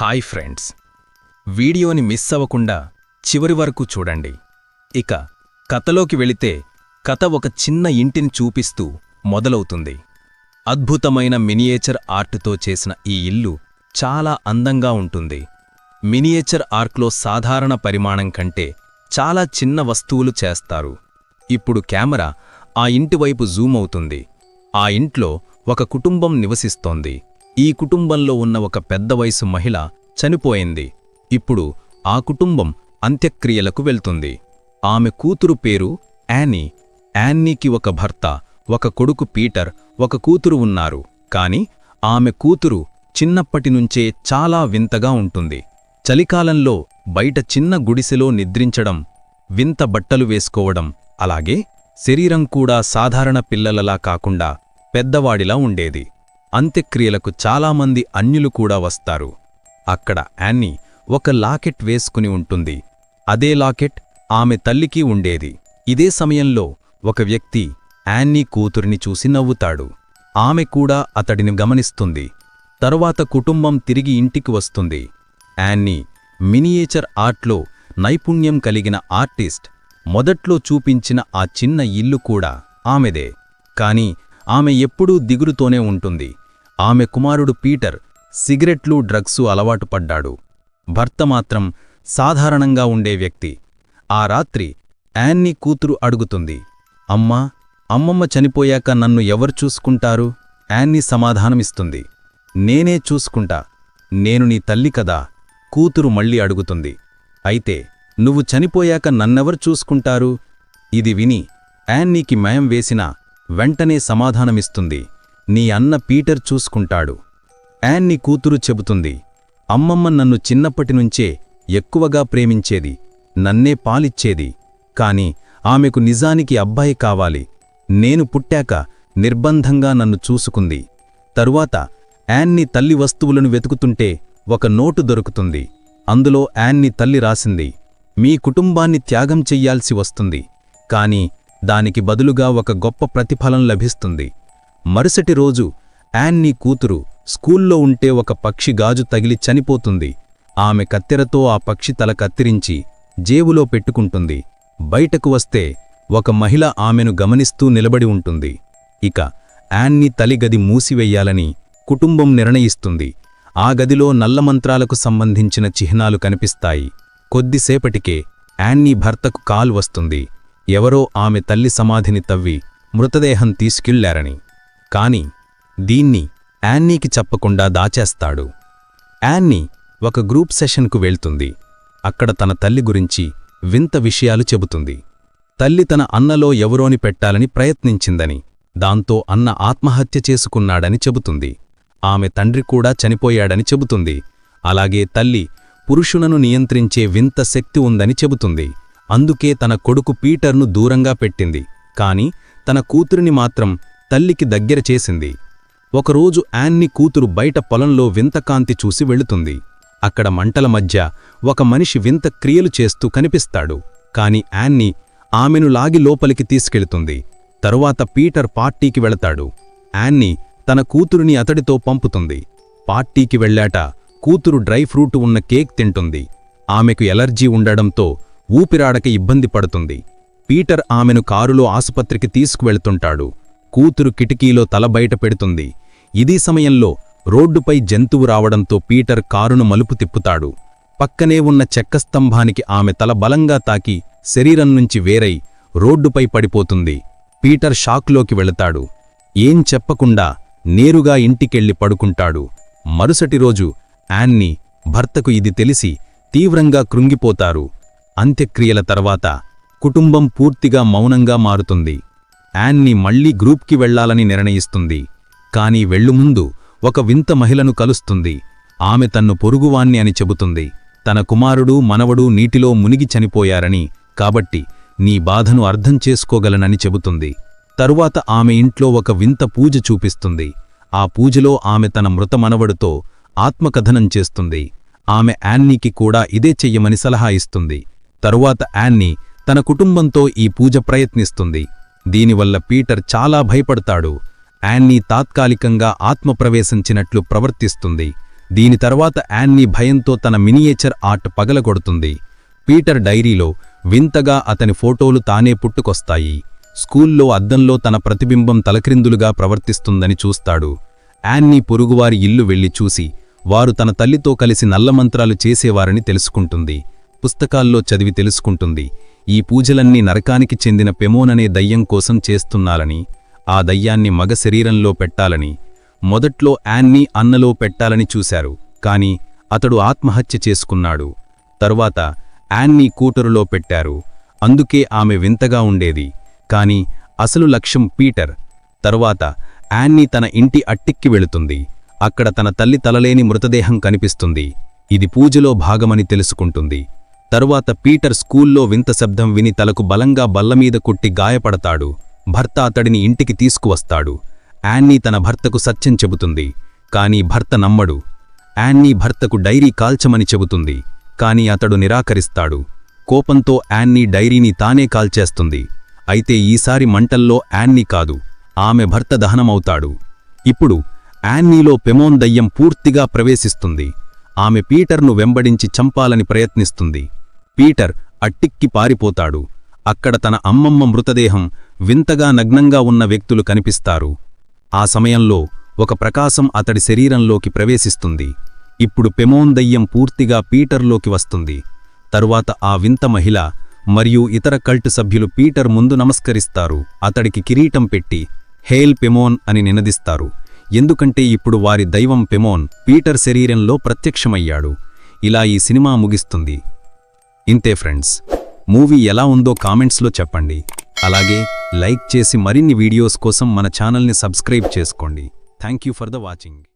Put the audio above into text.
Hi friends. వీడియోని miss అవ్వకుండా చివరి వరకు చూడండి. ఇక కథలోకి వెళితే కథ ఒక చిన్న ఇంటిని చూపిస్తూ మొదలవుతుంది. అద్భుతమైన మినియేచర్ ఆర్ట్తో చేసిన ఈ ఇల్లు చాలా అందంగా ఉంటుంది. మినియేచర్ ఆర్క్లో సాధారణ పరిమాణం కంటే చాలా చిన్న వస్తువులు చేస్తారు. ఇప్పుడు కెమెరా ఆ ఇంటివైపు జూమ్ అవుతుంది. ఆ ఇంట్లో ఒక కుటుంబం నివసిస్తోంది. ఈ కుటుంబంలో ఉన్న ఒక పెద్ద వయసు మహిళ చనిపోయింది. ఇప్పుడు ఆ కుటుంబం అంత్యక్రియలకు వెళ్తుంది. ఆమె కూతురు పేరు యానీ. యాన్నీకి ఒక భర్త ఒక కొడుకు పీటర్ ఒక కూతురు ఉన్నారు. కాని ఆమె కూతురు చిన్నప్పటినుంచే చాలా వింతగా ఉంటుంది. చలికాలంలో బయట చిన్న గుడిసెలో నిద్రించడం వింత బట్టలు వేసుకోవడం అలాగే శరీరం కూడా సాధారణ పిల్లలలా కాకుండా పెద్దవాడిలా ఉండేది. అంత్యక్రియలకు చాలామంది అన్యులు కూడా వస్తారు. అక్కడ యాన్నీ ఒక లాకెట్ వేసుకుని ఉంటుంది. అదే లాకెట్ ఆమె తల్లికి ఉండేది. ఇదే సమయంలో ఒక వ్యక్తి యాన్నీ కూతురిని చూసి నవ్వుతాడు. ఆమె కూడా అతడిని గమనిస్తుంది. తరువాత కుటుంబం తిరిగి ఇంటికి వస్తుంది. యాన్నీ మినియేచర్ ఆర్ట్లో నైపుణ్యం కలిగిన ఆర్టిస్ట్ మొదట్లో చూపించిన ఆ చిన్న ఇల్లు కూడా ఆమెదే. కాని ఆమె ఎప్పుడూ దిగురుతోనే ఉంటుంది. ఆమె కుమారుడు పీటర్ సిగరెట్లు డ్రగ్సు అలవాటు పడ్డాడు. భర్త మాత్రం సాధారణంగా ఉండే వ్యక్తి. ఆ రాత్రి యాన్ని కూతురు అడుగుతుంది అమ్మా అమ్మమ్మ చనిపోయాక నన్ను ఎవరు చూసుకుంటారు? యాన్ని సమాధానమిస్తుంది. నేనే చూసుకుంటా. నేను నీ తల్లి కదా కూతురు మళ్ళీ అడుగుతుంది. అయితే నువ్వు చనిపోయాక నన్నెవరు చూసుకుంటారు? ఇది విని యాన్నీకి మయం వేసినా వెంటనే సమాధానమిస్తుంది. నీ అన్న పీటర్ చూసుకుంటాడు. యాన్ని కూతురు చెబుతుంది అమ్మమ్మ నన్ను చిన్నప్పటినుంచే ఎక్కువగా ప్రేమించేది నన్నే పాలిచ్చేది కాని ఆమెకు నిజానికి అబ్బాయి కావాలి. నేను పుట్టాక నిర్బంధంగా నన్ను చూసుకుంది. తరువాత యాన్ని తల్లి వస్తువులను వెతుకుతుంటే ఒక నోటు దొరుకుతుంది. అందులో యాన్ని తల్లి రాసింది మీ కుటుంబాన్ని త్యాగం చెయ్యాల్సి వస్తుంది కాని దానికి బదులుగా ఒక గొప్ప ప్రతిఫలం లభిస్తుంది. మరుసటి రోజు యాన్నీ కూతురు స్కూల్లో ఉంటే ఒక పక్షి గాజు తగిలి చనిపోతుంది. ఆమె కత్తెరతో ఆ పక్షి తల కత్తిరించి జేబులో పెట్టుకుంటుంది. బయటకు వస్తే ఒక మహిళ ఆమెను గమనిస్తూ నిలబడి ఉంటుంది. ఇక యాన్ని తలిగది మూసివెయ్యాలని కుటుంబం నిర్ణయిస్తుంది. ఆ గదిలో నల్లమంత్రాలకు సంబంధించిన చిహ్నాలు కనిపిస్తాయి. కొద్దిసేపటికే యాన్నీ భర్తకు కాల్ వస్తుంది. ఎవరో ఆమె తల్లి సమాధిని తవ్వి మృతదేహం తీసుకెళ్ళారని. కాని దీన్ని యాన్నీకి చెప్పకుండా దాచేస్తాడు. యాన్నీ ఒక గ్రూప్ సెషన్కు వెళ్తుంది. అక్కడ తన తల్లి గురించి వింత విషయాలు చెబుతుంది. తల్లి తన అన్నలో ఎవరోని పెట్టాలని ప్రయత్నించిందని దాంతో అన్న ఆత్మహత్య చేసుకున్నాడని చెబుతుంది. ఆమె తండ్రి కూడా చనిపోయాడని చెబుతుంది. అలాగే తల్లి పురుషునను నియంత్రించే వింత శక్తి ఉందని చెబుతుంది. అందుకే తన కొడుకు పీటర్ను దూరంగా పెట్టింది. కాని తన కూతురిని మాత్రం తల్లికి దగ్గర చేసింది. ఒకరోజు యాన్ని కూతురు బయట పొలంలో వింతకాంతి చూసి వెళుతుంది. అక్కడ మంటల మధ్య ఒక మనిషి వింత క్రియలు చేస్తూ కనిపిస్తాడు. కాని యాన్ని ఆమెను లాగి లోపలికి తీసుకెళ్తుంది. తరువాత పీటర్ పార్టీకి వెళతాడు. యాన్ని తన కూతురిని అతడితో పంపుతుంది. పార్టీకి వెళ్ళాట కూతురు డ్రై ఫ్రూట్ ఉన్న కేక్ తింటుంది. ఆమెకు ఎలర్జీ ఉండడంతో ఊపిరాడక ఇబ్బంది పడుతుంది. పీటర్ ఆమెను కారులో ఆసుపత్రికి తీసుకువెళ్తుంటాడు. కూతురు కిటికీలో తల బయట పెడుతుంది. ఇదీ సమయంలో రోడ్డుపై జంతువు రావడంతో పీటర్ కారును మలుపు తిప్పుతాడు. పక్కనే ఉన్న చెక్కస్తంభానికి ఆమె తల బలంగా తాకి శరీరం నుంచి వేరై రోడ్డుపై పడిపోతుంది. పీటర్ షాక్లోకి వెళతాడు. ఏం చెప్పకుండా నేరుగా ఇంటికెళ్ళి పడుకుంటాడు. మరుసటి రోజు యాన్ని భర్తకు ఇది తెలిసి తీవ్రంగా కృంగిపోతారు. అంత్యక్రియల తర్వాత కుటుంబం పూర్తిగా మౌనంగా మారుతుంది. యాన్ని మళ్ళీ గ్రూప్కి వెళ్ళాలని నిర్ణయిస్తుంది. కాని వెళ్ళుముందు ఒక వింత మహిళను కలుస్తుంది. ఆమె తన్ను పొరుగువాణ్ణి అని చెబుతుంది. తన కుమారుడు మనవడు నీటిలో మునిగి చనిపోయారని కాబట్టి నీ బాధను అర్థం చేసుకోగలనని చెబుతుంది. తరువాత ఆమె ఇంట్లో ఒక వింత పూజ చూపిస్తుంది. ఆ పూజలో ఆమె తన మృత మనవడుతో ఆత్మకథనం చేస్తుంది. ఆమె యాన్నీకి కూడా ఇదే చెయ్యమని సలహా ఇస్తుంది. తరువాత యాన్నీ తన కుటుంబంతో ఈ పూజ ప్రయత్నిస్తుంది. దీనివల్ల పీటర్ చాలా భయపడతాడు. యాన్నీ తాత్కాలికంగా ఆత్మప్రవేశించినట్లు ప్రవర్తిస్తుంది. దీని తర్వాత యాన్నీ భయంతో తన మినియేచర్ ఆర్ట్ పగలగొడుతుంది. పీటర్ డైరీలో వింతగా అతని ఫోటోలు తానే పుట్టుకొస్తాయి. స్కూల్లో అద్దంలో తన ప్రతిబింబం తలక్రిందులుగా ప్రవర్తిస్తుందని చూస్తాడు. యాన్నీ పొరుగువారి ఇల్లు వెళ్ళి చూసి వారు తన తల్లితో కలిసి నల్లమంత్రాలు చేసేవారని తెలుసుకుంటుంది. పుస్తకాల్లో చదివి తెలుసుకుంటుంది. ఈ పూజలన్నీ నరకానికి చెందిన పెమోననే దయ్యం కోసం చేస్తున్నాలని ఆ దయ్యాన్ని మగ శరీరంలో పెట్టాలని మొదట్లో యాన్ని అన్నలో పెట్టాలని చూశారు. కాని అతడు ఆత్మహత్య చేసుకున్నాడు. తరువాత యాన్ని కూటరులో పెట్టారు. అందుకే ఆమె వింతగా ఉండేది. కాని అసలు లక్ష్యం పీటర్. తరువాత యాన్ని తన ఇంటి అట్టిక్కి వెళుతుంది. అక్కడ తన తల్లి తలలేని మృతదేహం కనిపిస్తుంది. ఇది పూజలో భాగమని తెలుసుకుంటుంది. తరువాత పీటర్ స్కూల్లో వింత శబ్దం విని తలకు బలంగా బల్లమీద కొట్టి గాయపడతాడు. భర్త అతడిని ఇంటికి తీసుకువస్తాడు. యాన్నీ తన భర్తకు సత్యం చెబుతుంది. కాని భర్త నమ్మడు. యాన్నీ భర్తకు డైరీ కాల్చమని చెబుతుంది. కాని అతడు నిరాకరిస్తాడు. కోపంతో యాన్నీ డైరీని తానే కాల్చేస్తుంది. అయితే ఈసారి మంటల్లో యాన్నీ కాదు. ఆమె భర్త దహనమవుతాడు. ఇప్పుడు యాన్నీలో పెమోన్ దయ్యం పూర్తిగా ప్రవేశిస్తుంది. ఆమె పీటర్ను వెంబడించి చంపాలని ప్రయత్నిస్తుంది. పీటర్ అట్టిక్కి పారిపోతాడు. అక్కడ తన అమ్మమ్మ మృతదేహం వింతగా నగ్నంగా ఉన్న వ్యక్తులు కనిపిస్తారు. ఆ సమయంలో ఒక ప్రకాశం అతడి శరీరంలోకి ప్రవేశిస్తుంది. ఇప్పుడు పెమోన్ దయ్యం పూర్తిగా పీటర్లోకి వస్తుంది. తరువాత ఆ వింత మహిళ మరియు ఇతర కల్ట్ సభ్యులు పీటర్ ముందు నమస్కరిస్తారు. అతడికి కిరీటం పెట్టి హేల్ పెమోన్ అని నినదిస్తారు. ఎందుకంటే ఇప్పుడు వారి దైవం పెమోన్ పీటర్ శరీరంలో ప్రత్యక్షమయ్యాడు. ఇలా ఈ సినిమా ముగిస్తుంది. ఇంతే ఫ్రెండ్స్. మూవీ ఎలా ఉందో కామెంట్స్లో చెప్పండి. అలాగే లైక్ చేసి మరిన్ని వీడియోస్ కోసం మన ఛానల్ని సబ్స్క్రైబ్ చేసుకోండి. Thank you for the watching.